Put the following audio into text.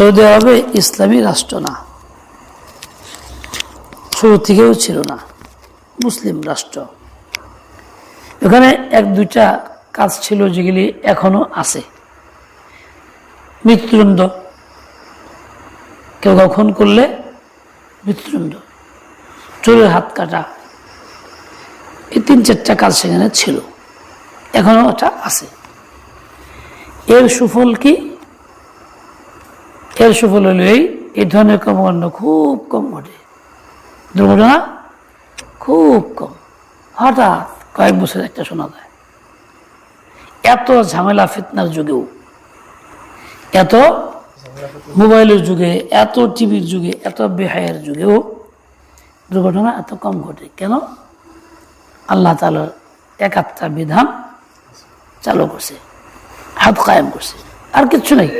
Saudi আরবে ইসলামী রাষ্ট্র না। শুরু থেকেও ছিল না। মুসলিম রাষ্ট্র। এখানে এক, দুইটা কাজ ছিল যেগুলি এখনও আছে। মৃত্যুদণ্ড। কেউ খুন করলে মৃত্যুদণ্ড? চোরের হাত কাটা। এই তিন, চারটা কাজ সেখানে ছিল। এখনও ওটা আছে। এর সুফল কি? এর সুফল হলো এই এই ধরনের কর্মকাণ্ড খুব কম ঘটে। দুর্ঘটনা খুব কম। হঠাৎ কয়েক বছর একটা শোনা যায়, এত ঝামেলা ফিতনার যুগেও, এত মোবাইলের যুগে, এত টিভির যুগে, এত বেহায়ের যুগেও দুর্ঘটনা এত কম ঘটে। কেন? আল্লাহ তালার একাত্তা বিধান চালু করছে, হাত কায়েম করছে। আর কিচ্ছু নেই।